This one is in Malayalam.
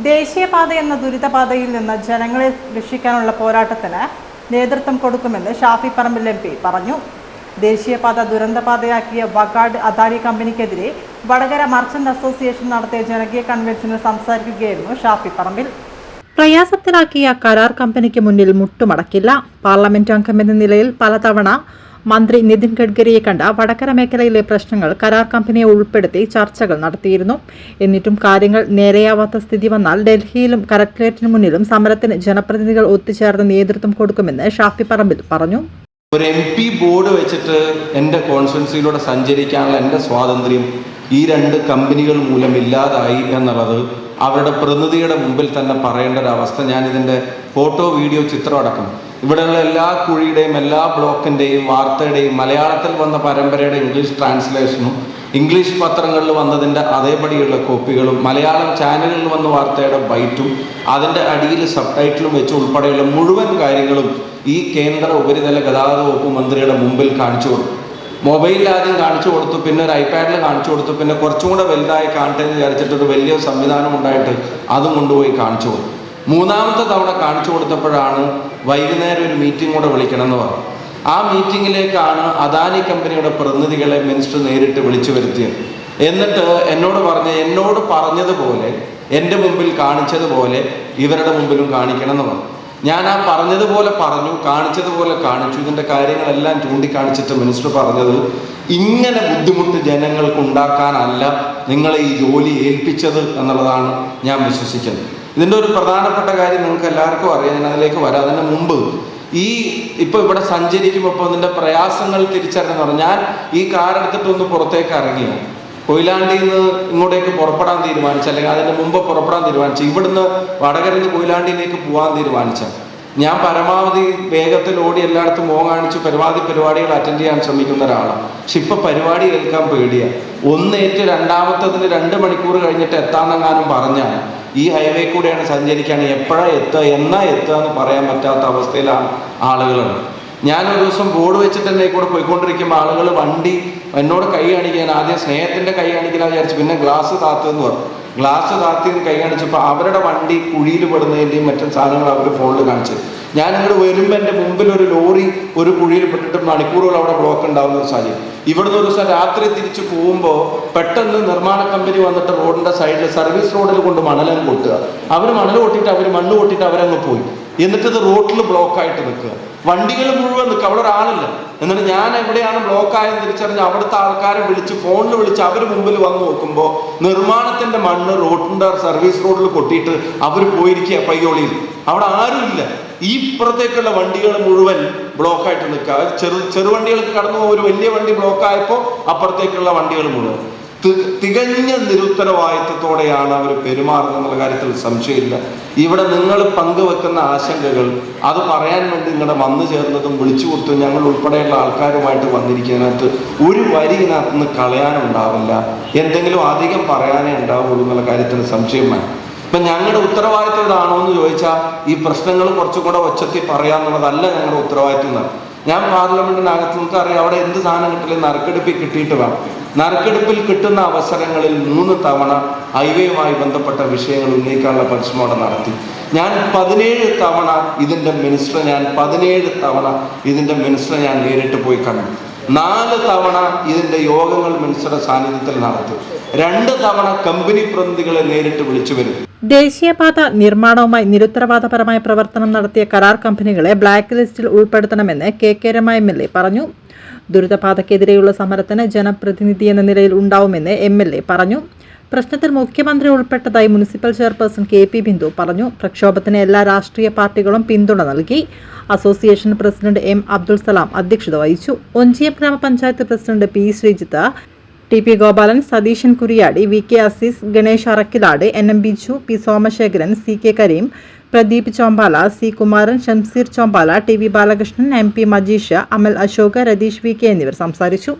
ദേശീയപാത എന്ന ദുരിതപാതയിൽ നിന്ന് ജനങ്ങളെ രക്ഷിക്കാനുള്ള പോരാട്ടത്തിന് നേതൃത്വം കൊടുക്കുമെന്ന് ഷാഫി പറമ്പിൽ എം പി പറഞ്ഞു. ദേശീയപാത ദുരന്തപാതയാക്കിയ വഗാഡ് അദാനി കമ്പനിക്കെതിരെ വടകര മർച്ചന്റ് അസോസിയേഷൻ നടത്തിയ ജനകീയ കൺവെൻഷനിൽ സംസാരിക്കുകയായിരുന്നു ഷാഫി പറമ്പിൽ. പ്രയാസത്തിലാക്കിയ കരാർ കമ്പനിക്ക് മുന്നിൽ മുട്ടുമടക്കില്ല. പാർലമെന്റ് അംഗമെന്ന നിലയിൽ പലതവണ മന്ത്രി നിതിൻ ഗഡ്കരിയെ കണ്ട വടക്കര മേഖലയിലെ പ്രശ്നങ്ങൾ കരാർ കമ്പനിയെ ഉൾപ്പെടുത്തി ചർച്ചകൾ നടത്തിയിരുന്നു. എന്നിട്ടും കാര്യങ്ങൾ നേരെയാവാത്ത സ്ഥിതി വന്നാൽ ഡൽഹിയിലും കലക്ടറേറ്റിന് മുന്നിലും സമരത്തിന് ജനപ്രതിനിധികൾ ഒത്തുചേർന്ന് നേതൃത്വം കൊടുക്കുമെന്ന് ഷാഫി പറമ്പിൽ പറഞ്ഞു. ഒരു എം പി ബോർഡ് വെച്ചിട്ട് എന്റെ കോൺസ്റ്റുവൻസിയിലൂടെ സഞ്ചരിക്കാനുള്ള എന്റെ സ്വാതന്ത്ര്യം ഈ രണ്ട് കമ്പനികൾ മൂലം ഇല്ലാതായി എന്നുള്ളത് അവരുടെ പ്രതിനിധിയുടെ മുമ്പിൽ തന്നെ പറയേണ്ട ഒരു അവസ്ഥ. ഞാൻ ഇതിന്റെ ഫോട്ടോ വീഡിയോ ചിത്രം അടക്കം. ഇവിടെയുള്ള എല്ലാ കുഴിയുടെയും എല്ലാ ബ്ലോക്കിന്റെയും വാർത്തയുടെയും മലയാളത്തിൽ വന്ന പരമ്പരയുടെ ഇംഗ്ലീഷ് ട്രാൻസ്ലേഷനും ഇംഗ്ലീഷ് പത്രങ്ങളിൽ വന്നതിന്റെ അതേപടിയുള്ള കോപ്പികളും മലയാളം ചാനലുകളിൽ വന്ന വാർത്തയുടെ ബൈറ്റും അതിന്റെ അടിയിൽ സബ് ടൈറ്റിലും വെച്ച് ഉൾപ്പെടെയുള്ള മുഴുവൻ കാര്യങ്ങളും ഈ കേന്ദ്ര ഉപരിതല ഗതാഗത വകുപ്പ് മന്ത്രിയുടെ മുമ്പിൽ കാണിച്ചു കൊടുത്തു. മൊബൈലിൽ ആദ്യം കാണിച്ചു കൊടുത്തു പിന്നെ ഒരു ഐപാഡിൽ കാണിച്ചു കൊടുത്തു പിന്നെ കുറച്ചും കൂടെ വലുതായി കാണട്ടെ എന്ന് വിചാരിച്ചിട്ട് ഒരു വലിയ സംവിധാനം ഉണ്ടായിട്ട് അതും കൊണ്ടുപോയി കാണിച്ചു കൊടുത്തു. മൂന്നാമത്തെ തവണ കാണിച്ചു കൊടുത്തപ്പോഴാണ് വൈകുന്നേരം ഒരു മീറ്റിംഗ് കൂടെ വിളിക്കണം എന്ന് പറഞ്ഞു. ആ മീറ്റിങ്ങിലേക്കാണ് അദാനി കമ്പനിയുടെ പ്രതിനിധികളെ മിനിസ്റ്റർ നേരിട്ട് വിളിച്ചു വരുത്തിയത്. എന്നിട്ട് എന്നോട് പറഞ്ഞ് എന്നോട് പറഞ്ഞതുപോലെ എന്റെ മുമ്പിൽ കാണിച്ചതുപോലെ ഇവരുടെ മുമ്പിലും കാണിക്കണം എന്ന് പറഞ്ഞു. ഞാൻ ആ പറഞ്ഞതുപോലെ പറഞ്ഞു കാണിച്ചതുപോലെ കാണിച്ചു. ഇതിന്റെ കാര്യങ്ങളെല്ലാം ചൂണ്ടിക്കാണിച്ചിട്ട് മിനിസ്റ്റർ പറഞ്ഞത് ഇങ്ങനെ ബുദ്ധിമുട്ട് ജനങ്ങൾക്ക് ഉണ്ടാക്കാനല്ല നിങ്ങളെ ഈ ജോലി ഏൽപ്പിച്ചത് എന്നുള്ളതാണ് ഞാൻ വിശ്വസിക്കുന്നത്. ഇതിന്റെ ഒരു പ്രധാനപ്പെട്ട കാര്യം നിങ്ങൾക്ക് എല്ലാവർക്കും അറിയാം ഞാൻ അതിലേക്ക് വരാം. അതിന് മുമ്പ് ഈ ഇപ്പൊ ഇവിടെ സഞ്ചരിക്കുമ്പോൾ അതിന്റെ പ്രയാസങ്ങൾ തിരിച്ചറിഞ്ഞെന്ന് പറഞ്ഞാൽ ഞാൻ ഈ കാർ എടുത്തിട്ടൊന്ന് പുറത്തേക്ക് ഇറങ്ങി കൊയിലാണ്ടിയിൽ നിന്ന് ഇങ്ങോട്ടേക്ക് പുറപ്പെടാൻ തീരുമാനിച്ച അല്ലെങ്കിൽ അതിന്റെ മുമ്പ് പുറപ്പെടാൻ തീരുമാനിച്ചു. ഇവിടുന്ന് നിന്ന് കൊയിലാണ്ടിയിലേക്ക് പോകാൻ തീരുമാനിച്ച. ഞാൻ പരമാവധി വേഗത്തിൽ ഓടി എല്ലായിടത്തും മോ കാണിച്ച് പരമാവധി പരിപാടികൾ അറ്റൻഡ് ചെയ്യാൻ ശ്രമിക്കുന്ന ഒരാളാണ്. പക്ഷെ ഇപ്പൊ പരിപാടി കേൾക്കാൻ പേടിയാണ് ഒന്നേറ്റ് രണ്ടാമത്തതിന് രണ്ട് മണിക്കൂർ കഴിഞ്ഞിട്ട് എത്താന്നെങ്ങാനും പറഞ്ഞാൽ ഈ ഹൈവേ കൂടെയാണ് സഞ്ചരിക്കാൻ എപ്പോഴാണ് എത്തുക എന്നാ എത്തുക എന്ന് പറയാൻ പറ്റാത്ത അവസ്ഥയിലാണ് ആളുകളുണ്ട് ഞാൻ ഒരു ദിവസം ബോർഡ് വെച്ചിട്ട് എന്നെ കൂടെ പോയിക്കൊണ്ടിരിക്കുമ്പോൾ ആളുകൾ വണ്ടി എന്നോട് കൈ കാണിക്കാൻ ആദ്യം സ്നേഹത്തിന്റെ കൈ കാണിക്കാൻ വിചാരിച്ചു. പിന്നെ ഗ്ലാസ് താത്തു എന്ന് പറഞ്ഞു. ഗ്ലാസ് താത്തി കൈ കാണിച്ചപ്പോൾ അവരുടെ വണ്ടി കുഴിയിൽ പെടുന്നതിന്റെയും മറ്റും സാധനങ്ങൾ അവർ ഫോണിൽ കാണിച്ചു ഞാൻ ഇങ്ങോട്ട് വരുമ്പോൾ എന്റെ മുമ്പിൽ ഒരു ലോറി ഒരു കുഴിയിൽ പെട്ടിട്ട് മണിക്കൂറുകൾ അവിടെ ബ്ലോക്ക് ഉണ്ടാവുന്ന ഒരു സാഹചര്യം. ഇവിടുന്ന് ഒരു ദിവസം രാത്രി തിരിച്ചു പോകുമ്പോൾ പെട്ടെന്ന് നിർമ്മാണ കമ്പനി വന്നിട്ട് റോഡിന്റെ സൈഡിൽ സർവീസ് റോഡിൽ കൊണ്ട് മണലങ്ങ് കൊട്ടുക. അവർ മണൽ കൊട്ടിയിട്ട് അവർ മണ്ണ് കൊട്ടിയിട്ട് അവരങ്ങ് പോയി. എന്നിട്ട് റോട്ടിൽ ബ്ലോക്കായിട്ട് നിൽക്കുക. വണ്ടികൾ മുഴുവൻ നിൽക്കുക. അവിടെ ഒരാളില്ല. എന്നിട്ട് ഞാൻ എവിടെയാണ് ബ്ലോക്കായെന്ന് തിരിച്ചറിഞ്ഞ് അവിടുത്തെ ആൾക്കാരെ വിളിച്ച് ഫോണിൽ വിളിച്ച് അവർ മുമ്പിൽ വന്ന് നോക്കുമ്പോൾ നിർമ്മാണത്തിന്റെ മണ്ണ് റോഡിന്റെ സർവീസ് റോഡിൽ കൊട്ടിയിട്ട് അവർ പോയിരിക്കുക പയ്യോളിയിൽ. അവിടെ ആരുമില്ല ഈ ഇപ്പുറത്തേക്കുള്ള വണ്ടികൾ മുഴുവൻ ബ്ലോക്കായിട്ട് നിൽക്കുക. ചെറു ചെറുവണ്ടികൾക്ക് കടന്നു ഒരു വലിയ വണ്ടി ബ്ലോക്കായപ്പോൾ അപ്പുറത്തേക്കുള്ള വണ്ടികൾ മുഴുവൻ. തികഞ്ഞ നിരുത്തരവാദിത്വത്തോടെയാണ് അവർ പെരുമാറുന്നത് എന്നുള്ള കാര്യത്തിൽ സംശയമില്ല. ഇവിടെ നിങ്ങൾ പങ്കുവെക്കുന്ന ആശങ്കകൾ അത് പറയാൻ വേണ്ടി നിങ്ങളുടെ വന്നു ചേർന്നതും വിളിച്ചു കൊടുത്തും ഞങ്ങൾ ഉൾപ്പെടെയുള്ള ആൾക്കാരുമായിട്ട് വന്നിരിക്കുന്നതിനകത്ത് ഒരു വരി ഇതിനകത്ത് നിന്ന് കളയാനുണ്ടാവില്ല എന്തെങ്കിലും അധികം പറയാനേ ഉണ്ടാവുള്ളൂ എന്നുള്ള കാര്യത്തിൽ സംശയമാണ് ഇപ്പൊ ഞങ്ങളുടെ ഉത്തരവാദിത്വം ഇതാണോ എന്ന് ചോദിച്ചാൽ ഈ പ്രശ്നങ്ങൾ കുറച്ചും കൂടെ ഒച്ചത്തിൽ പറയാന്നുള്ളതല്ല ഞങ്ങളുടെ ഉത്തരവാദിത്വം എന്നാണ് ഞാൻ പാർലമെന്റിനകത്ത് നിന്ന് അറിയാം അവിടെ എന്ത് സാധനം കിട്ടില്ല നറുക്കെടുപ്പിൽ കിട്ടിയിട്ട് വേണം. നറുക്കെടുപ്പിൽ കിട്ടുന്ന അവസരങ്ങളിൽ മൂന്ന് തവണ ഹൈവേയുമായി ബന്ധപ്പെട്ട വിഷയങ്ങൾ ഉന്നയിക്കാനുള്ള പരിശ്രമം നടത്തി. ഞാൻ പതിനേഴ് തവണ ഇതിന്റെ മിനിസ്റ്റർ ഞാൻ പതിനേഴ് തവണ ഇതിന്റെ മിനിസ്റ്റർ ഞാൻ നേരിട്ട് പോയി കണ്ടു. നാല് തവണ ഇതിന്റെ യോഗങ്ങൾ മിനിസ്റ്ററുടെ സാന്നിധ്യത്തിൽ നടത്തി. രണ്ട് തവണ കമ്പനി പ്രതിനിധികളെ നേരിട്ട് വിളിച്ചു വരും ദേശീയപാത നിർമ്മാണവുമായി നിരുത്തരവാദപരമായ പ്രവർത്തനം നടത്തിയ കരാർ കമ്പനികളെ ബ്ലാക്ക് ലിസ്റ്റിൽ ഉൾപ്പെടുത്തണമെന്ന് K K Rama M L A പറഞ്ഞു. ദുരിതപാതക്കെതിരെയുള്ള സമരത്തിന് ജനപ്രതിനിധി എന്ന നിലയിൽ ഉണ്ടാവുമെന്ന് എം എൽ എ പറഞ്ഞു. പ്രശ്നത്തിൽ മുഖ്യമന്ത്രി ഉൾപ്പെട്ടതായി municipal chairperson K P Bindu പറഞ്ഞു. പ്രക്ഷോഭത്തിന് എല്ലാ രാഷ്ട്രീയ പാർട്ടികളും പിന്തുണ നൽകി. Association president M Abdul Salam അധ്യക്ഷത വഹിച്ചു. ഒഞ്ചിയം ഗ്രാമപഞ്ചായത്ത് president P Sreejith T P Gopalan Satheesan Kuriyadi V K Azeez Ganesh Arakkilad N M Biju P Somasekharan C K Kareem Pradeep Chombala C Kumaran Shamseer Chombala T V Balakrishnan M P Majeesha Amal Ashok Ratheesh V K എന്നിവർ സംസാരിച്ചു.